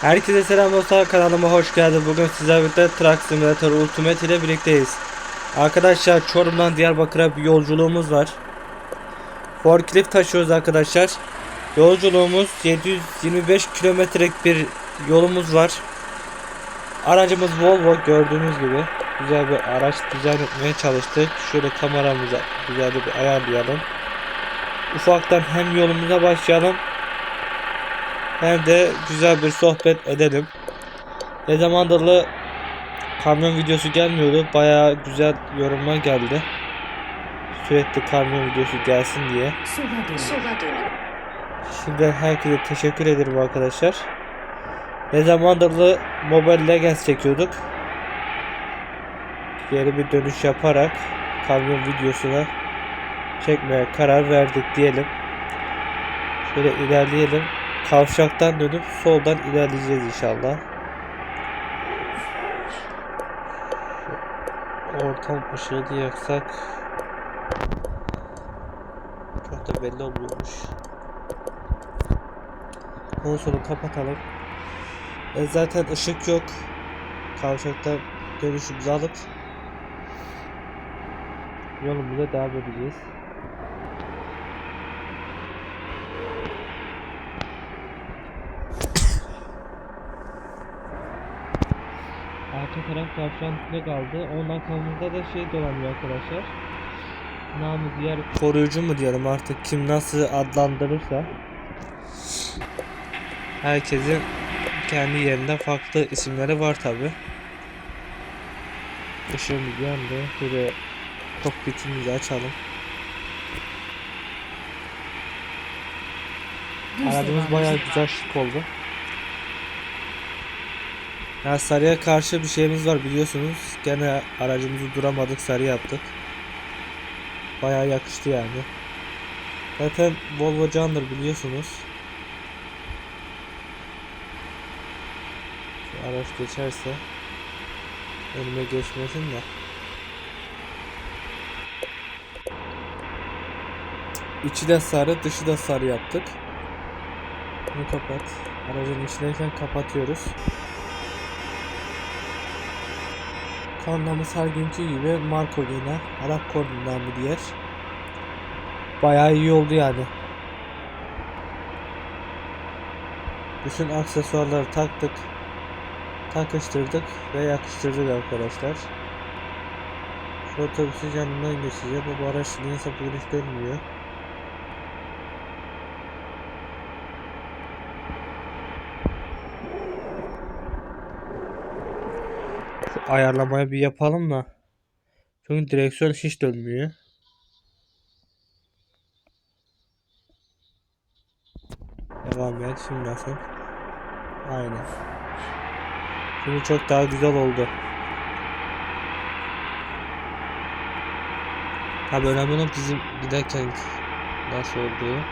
Herkese selam dostlar kanalıma hoş geldiniz. Bugün sizlerle birlikte Truck Simulator Ultimate ile birlikteyiz. Arkadaşlar Çorum'dan Diyarbakır'a bir yolculuğumuz var. Forklift taşıyoruz arkadaşlar. Yolculuğumuz 725 kilometrelik bir yolumuz var. Aracımız Volvo gördüğünüz gibi. Güzel bir araç dizayn etmeye çalıştık. Şöyle kameramıza güzel bir ayarlayalım. Ufaktan hem yolumuza başlayalım hem de güzel bir sohbet edelim. Ne zamandırlı kamyon videosu gelmiyordu. Bayağı güzel yorumlar geldi. Sürekli kamyon videosu gelsin diye. Sola dönün. Sola dönün. Şimdiden herkese teşekkür ederim arkadaşlar. Ne zamandırlı Mobile Legends çekiyorduk. Geri bir dönüş yaparak kamyon videosuna çekmeye karar verdik diyelim. Şöyle ilerleyelim. Kavşaktan dönüp soldan ilerleyeceğiz inşallah. Şu Ortam ışığı diye yaksak çok da belli olmuyormuş. Konsolu kapatalım. E zaten ışık yok. Kavşaktan dönüşümüzü alıp yolumuza devam edeceğiz. Arka taraf kavşağın üstünde kaldı. Onun arkamızda da şey dolanıyor arkadaşlar. Namı diğer koruyucu mu diyelim artık kim nasıl adlandırırsa. Herkesin kendi yerinde farklı isimleri var tabi. Işığımız yandı. Böyle kokpitimizi açalım. Aracımız bayağı güzel şık oldu. Ya sarıya karşı bir şeyimiz var biliyorsunuz. Gene aracımızı duramadık sarı yaptık. Bayağı yakıştı yani. Zaten Volvo candır biliyorsunuz. Şu araç geçerse önüme geçmesin de. İçi de sarı, dışı da sarı yaptık. Bunu kapat. Aracın içindeyken kapatıyoruz. Kornamız her günkü gibi Marco gene. Arap kornundan bir diğer. Bayağı iyi oldu yani. Bütün aksesuarları taktık. Takıştırdık ve yakıştırdık arkadaşlar. Şu otobüsün yanından geçeceğim. Bu araç neyse bugün hiç dönmüyor. Ayarlamayı bir yapalım da. Çünkü direksiyon hiç dönmüyor. Devam et. Şimdi nasıl? Aynen. Şimdi çok daha güzel oldu. Tabii önemli olan bizim giderken nasıl olduğu.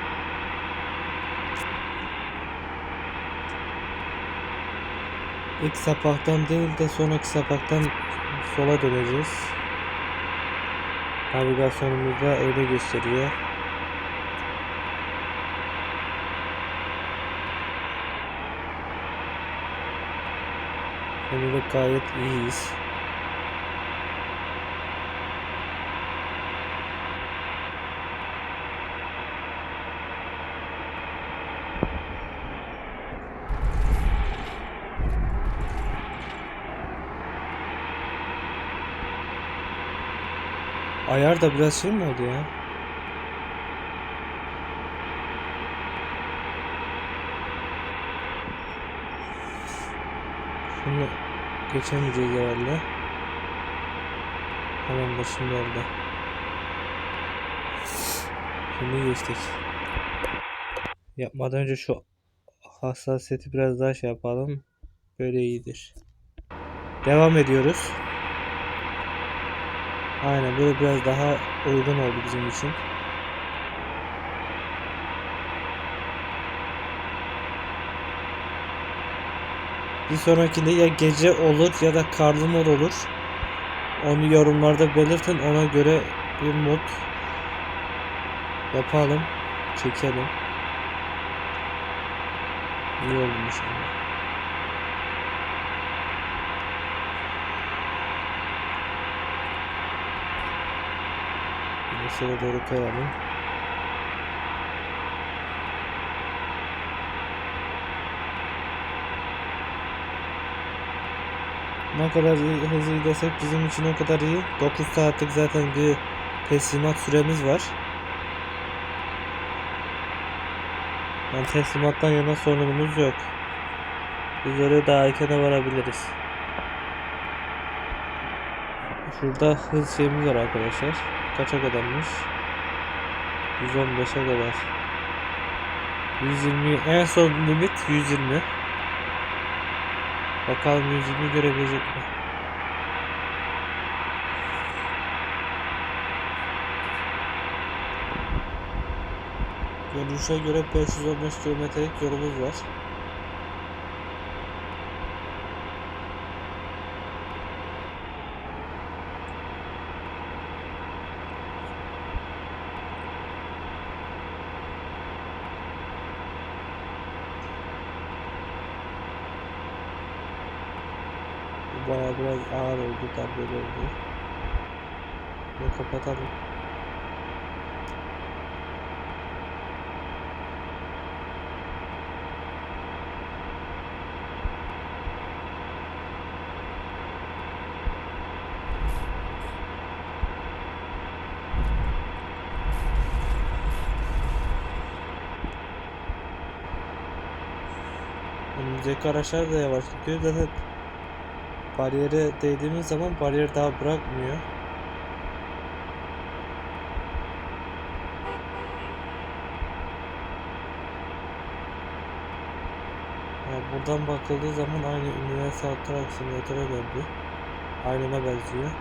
İlk sapaktan değil de sonraki sapaktan sola döneceğiz. Navigasyonumuzda öyle gösteriyor. Şimdilik gayet iyiyiz. Ayar da biraz şey mi oldu ya? Şunu geçemeyeceğiz herhalde. Tamam da şimdi oldu. Şimdi geçtik. Yapmadan önce şu hassasiyeti biraz daha şey yapalım. Böyle iyidir. Devam ediyoruz. Aynen böyle biraz daha uygun oldu bizim için. Bir sonrakinde ya gece olur ya da karlı mod olur. Onu yorumlarda belirtin ona göre bir mod yapalım. Çekelim. İyi olmuş ama. Mesela doğru kayalım. Ne kadar iyi- hızlı gidersek bizim için o kadar iyi. 9 saatlik zaten bir teslimat süremiz var. Yani teslimattan yana sorunumuz yok. Biz oraya daha erken varabiliriz. Şurada hız şeyimiz var arkadaşlar. Kaça kadarmış? 115'e kadar. 120 en son limit 120. Bakalım 120 görebilecek mi? Görünüşe göre 515 kilometrelik yolumuz var. Bu Baya biraz ağır oldu, darbeli oldu. Bunu kapatalım. Önümüzdeki araçlar da yavaş. Zaten bariyere değdiğimiz zaman bariyer daha bırakmıyor. Yani buradan bakıldığı zaman aynı Universal Truck Simulator'a döndü. Aynına benziyor.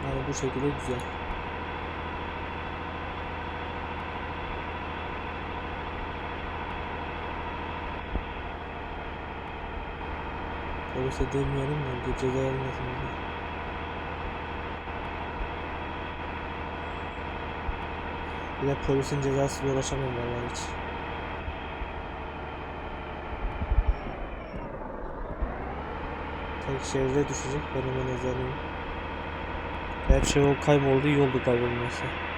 Yani bu şekilde güzel. Polise demeyelim de ceza almasın bize. Bir de polisin cezasıyla uğraşamam vallahi hiç. Tek şeride düşecek benim en özelim. Gerçi o kayboldu iyi oldu kaybolması.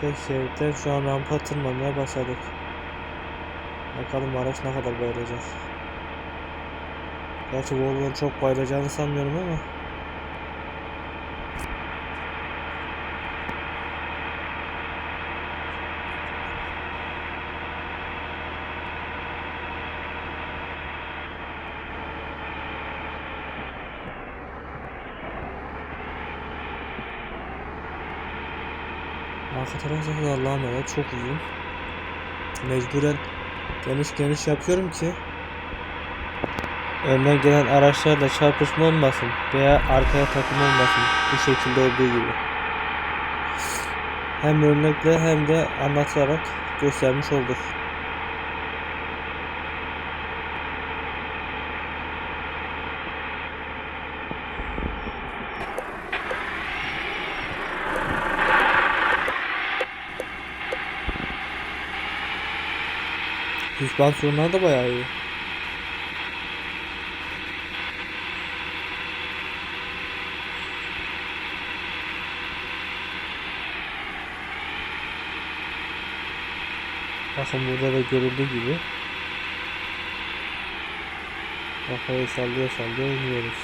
Tek şu an rampa tırmanmaya başladık. Bakalım araç ne kadar bayılacak. Gerçi Volvo'nun çok bayılacağını sanmıyorum ama. Arka taraf zaten Allah'ım evet çok uzun. Mecburen geniş geniş yapıyorum ki önden gelen araçlarla çarpışma olmasın veya arkaya takım olmasın bu şekilde olduğu gibi. Hem örnekle hem de anlatarak göstermiş olduk. Süspansiyonlar da bayağı iyi. Bakın burada da görüldüğü gibi. Kafayı sallıyor sallıyor iniyoruz.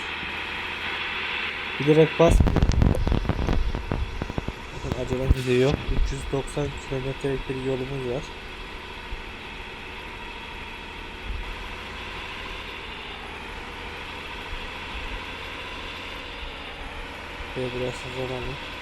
Bilerek basmıyor. Bakın acelemiz de yok. 390 kilometrelik bir yolumuz var. graças a Deus.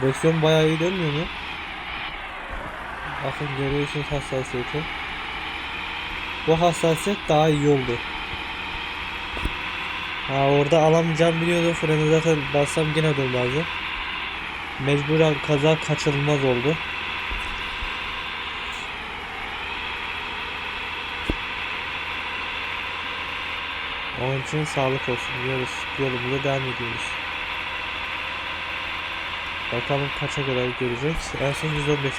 Direksiyon bayağı iyi dönmüyor mu? Bakın görüyorsunuz hassasiyeti. Bu hassasiyet daha iyi oldu. Ha orada alamayacağım biliyordum. Freni zaten bassam gene durmazdı. Mecburen kaza kaçırılmaz oldu. Onun için sağlık olsun diyoruz. Yolumuza devam ediyoruz. Bakalım kaça kadar görecek. En son 115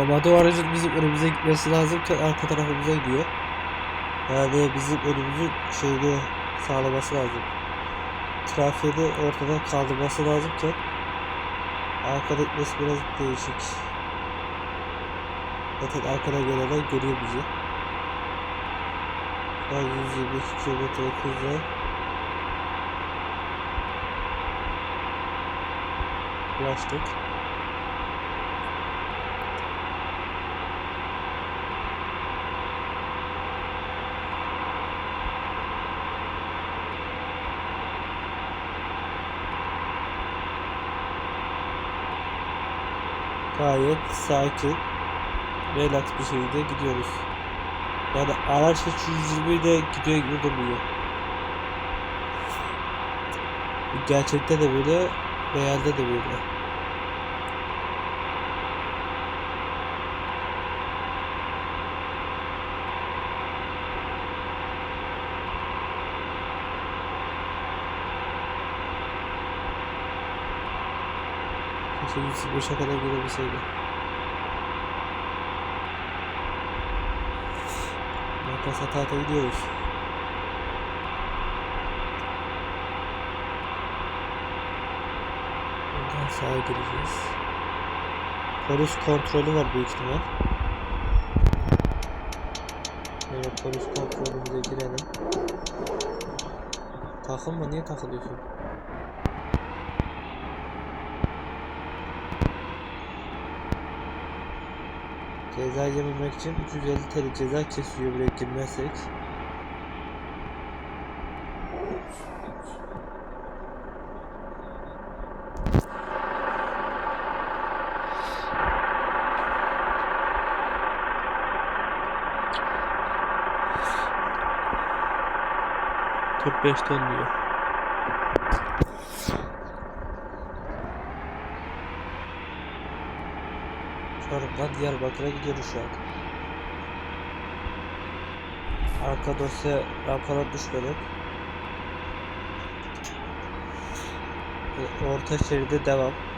Normalde o aracın bizim önümüze gitmesi lazım ki arka tarafımıza gidiyor. Yani bizim önümüzü şeyde sağlaması lazım. Trafiği de ortadan kaldırması lazım ki arkada gitmesi biraz değişik. Zaten arkada gelenler görüyor bizi. An 122 km hızla ulaştık. Gayet sakin, relax bir şekilde gidiyoruz. Yani araç hiç 120 de gidiyor gibi durmuyor. Gerçekte de böyle, realde de böyle. Keşke 125'e kadar gelebilseydi. Makas ata ata gidiyoruz. Buradan sağa gireceğiz. Polis kontrolü var büyük ihtimal. Evet polis kontrolümüze girelim. Takılma niye takılıyorsun? Ceza yememek için 350 TL ceza kesiyor buraya girmezsek. Kırk beş ton diyor. Çorum'dan Diyarbakır'a gidiyoruz şu an. Arka dosya rampara düşmedim. Ve Orta şeride devam.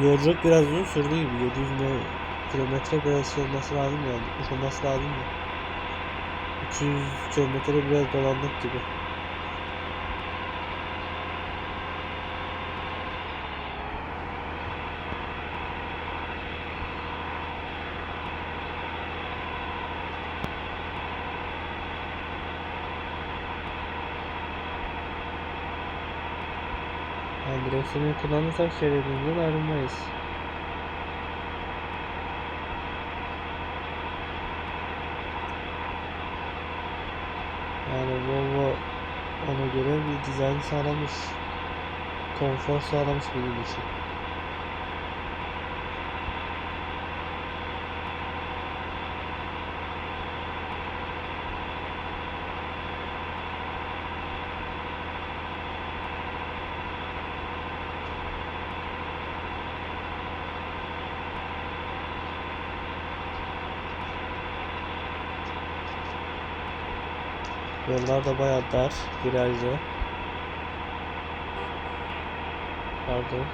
Yolculuk biraz uzun sürdü gibi. 700 mi- kilometre biraz şey olması lazım yani. Olması lazım ya. 200 kilometre biraz dolandık gibi. Direksiyonu kullanırsak şeridimizden ayrılmayız. Yani Volvo ona göre bir dizayn sağlamış. Konfor sağlamış bizim için. Yollar da bayağı dar, virajlı. Pardon.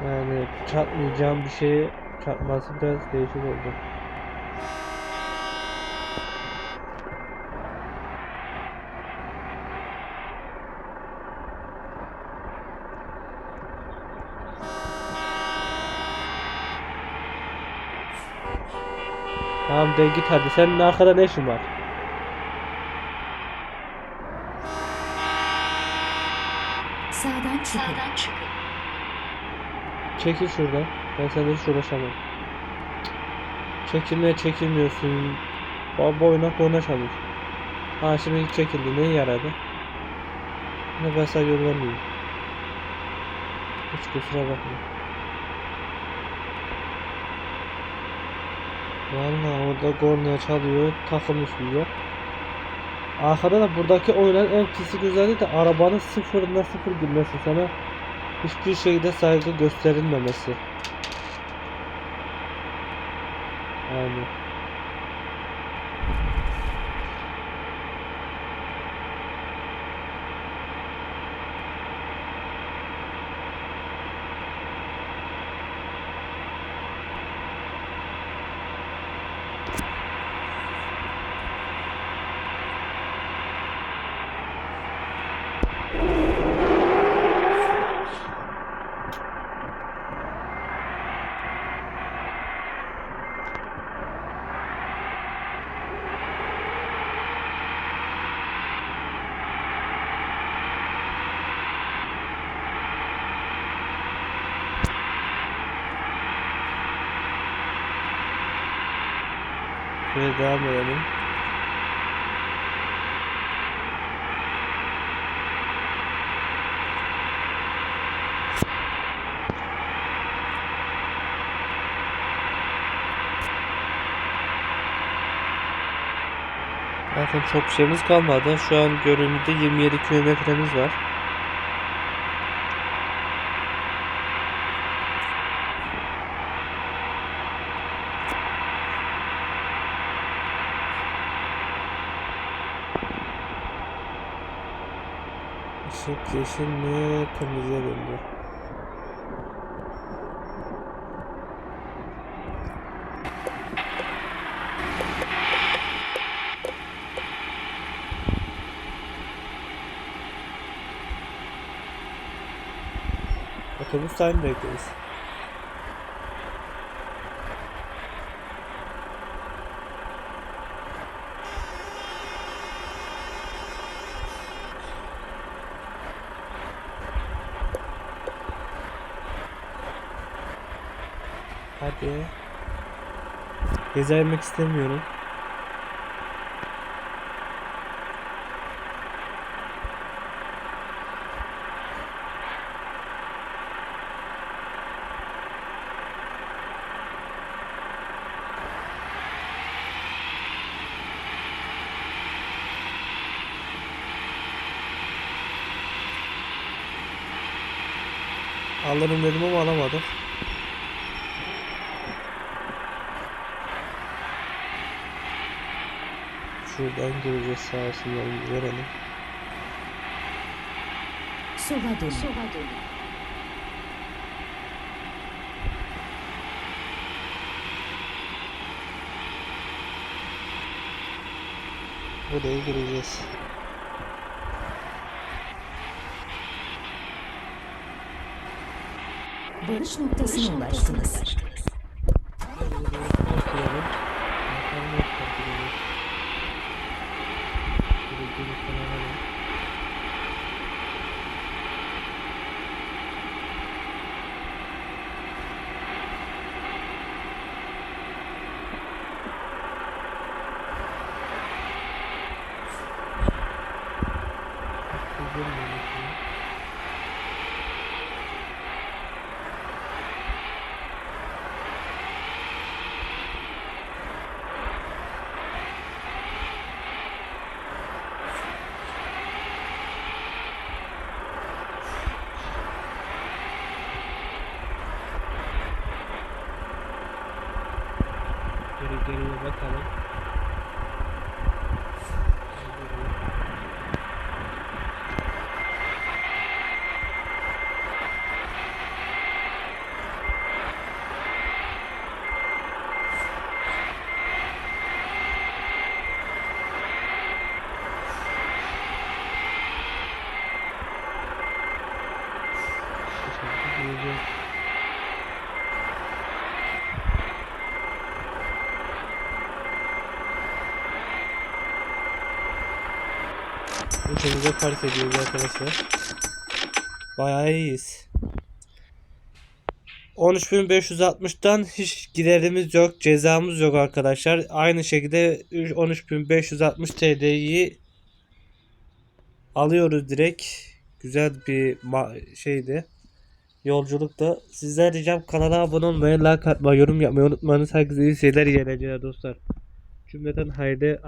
Yani çarpmayacağım bir şeye çarpması biraz değişik oldu. De git hadi. Senin arkada ne işin var? Sağdan çıkın. Çekil şuradan. Ben seninle hiç uğraşamam. Çekilmeye çekilmiyorsun. Baba oynak oynaşamıyor. Ha şimdi çekildi. Neye yaradı? Ne ben sana yol vermeyeyim. Hiç kusura bakma. Valla orada kornaya çalıyor. Takılmış bir yok. Arkada da buradaki oyunun en pisi güzelliği de arabanın sıfırına sıfır girmesi sana hiçbir şeyde saygı gösterilmemesi. Yani. Şöyle devam edelim. Zaten çok şeyimiz kalmadı. Şu an görünümde 27 kilometremiz var. Yeşil mi kırmızıya döndü. Otobüs time bekliyoruz. Hadi. Gezermek istemiyorum. Alırım dedim ama alamadım. Şuradan gireceğiz sağ sinyalimizi verelim. Sola dönün. Sola dönün. Buraya gireceğiz. Varış noktasına ulaştınız. Bakıyorum. Bakalım ne yapabiliriz. Şöyle gelip alalım. Güzel mi bakayım? 5 Şöyle geriye bakalım. Teşekkür Bu şekilde park ediyoruz arkadaşlar. Bayağı iyiyiz. 13.560'dan hiç giderimiz yok, cezamız yok arkadaşlar. Aynı şekilde 13.560 TL'yi alıyoruz direkt. Güzel bir şeydi. Yolculukta. Sizler ricam kanala abone olmayı, like atmayı, yorum yapmayı unutmayın. Herkese iyi seyirler, iyi eğlenceler dostlar. Cümleten hayırlı